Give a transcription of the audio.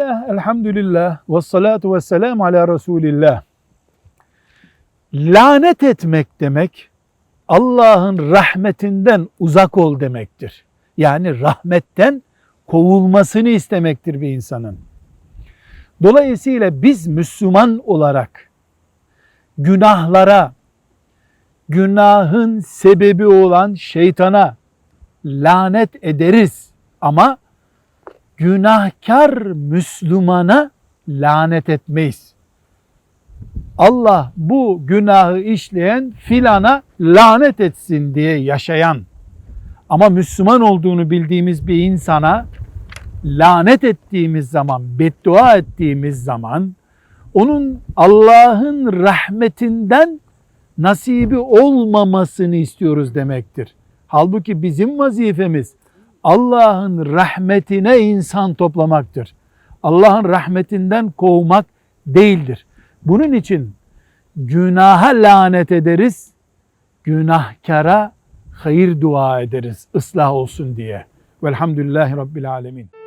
Bismillah, elhamdülillah, ve salatu ve selamu ala Resulillah. Lanet etmek demek, Allah'ın rahmetinden uzak ol demektir. Yani rahmetten kovulmasını istemektir bir insanın. Dolayısıyla biz Müslüman olarak günahlara, günahın sebebi olan şeytana lanet ederiz ama günahkar Müslümana lanet etmeyiz. Allah bu günahı işleyen filana lanet etsin diye yaşayan ama Müslüman olduğunu bildiğimiz bir insana lanet ettiğimiz zaman, beddua ettiğimiz zaman onun Allah'ın rahmetinden nasibi olmamasını istiyoruz demektir. Halbuki bizim vazifemiz Allah'ın rahmetine insan toplamaktır. Allah'ın rahmetinden kovmak değildir. Bunun için günaha lanet ederiz, günahkara hayır dua ederiz ıslah olsun diye. Velhamdülillahi Rabbil Alemin.